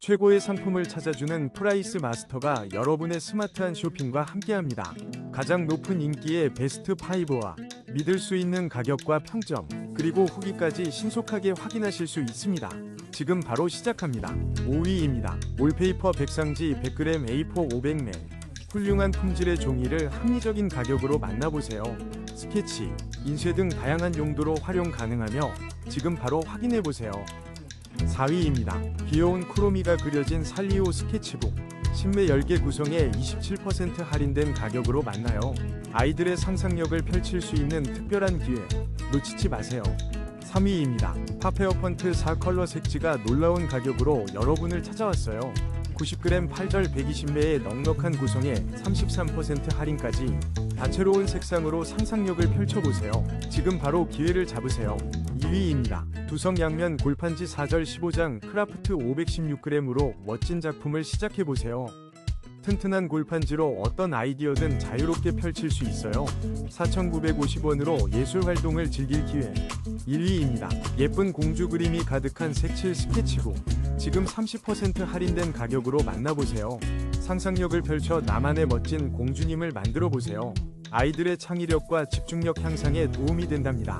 최고의 상품을 찾아주는 프라이스 마스터가 여러분의 스마트한 쇼핑과 함께합니다. 가장 높은 인기의 베스트 5와 믿을 수 있는 가격과 평점, 그리고 후기까지 신속하게 확인하실 수 있습니다. 지금 바로 시작합니다. 5위입니다. 올페이퍼 백상지 100g A4 500매. 훌륭한 품질의 종이를 합리적인 가격으로 만나보세요. 스케치, 인쇄 등 다양한 용도로 활용 가능하며 지금 바로 확인해보세요. 4위입니다. 귀여운 크로미가 그려진 살리오 스케치북. 신매 10개 구성에 27% 할인된 가격으로 만나요. 아이들의 상상력을 펼칠 수 있는 특별한 기회. 놓치지 마세요. 3위입니다. 파페어 펀트 4컬러 색지가 놀라운 가격으로 여러분을 찾아왔어요. 90g 8절 120매의 넉넉한 구성에 33% 할인까지 다채로운 색상으로 상상력을 펼쳐보세요. 지금 바로 기회를 잡으세요. 2위입니다. 두성 양면 골판지 4절 15장 크라프트 516g으로 멋진 작품을 시작해보세요. 튼튼한 골판지로 어떤 아이디어든 자유롭게 펼칠 수 있어요. 4,950원으로 예술 활동을 즐길 기회. 1위입니다. 예쁜 공주 그림이 가득한 색칠 스케치북. 지금 30% 할인된 가격으로 만나보세요. 상상력을 펼쳐 나만의 멋진 공주님을 만들어 보세요. 아이들의 창의력과 집중력 향상에 도움이 된답니다.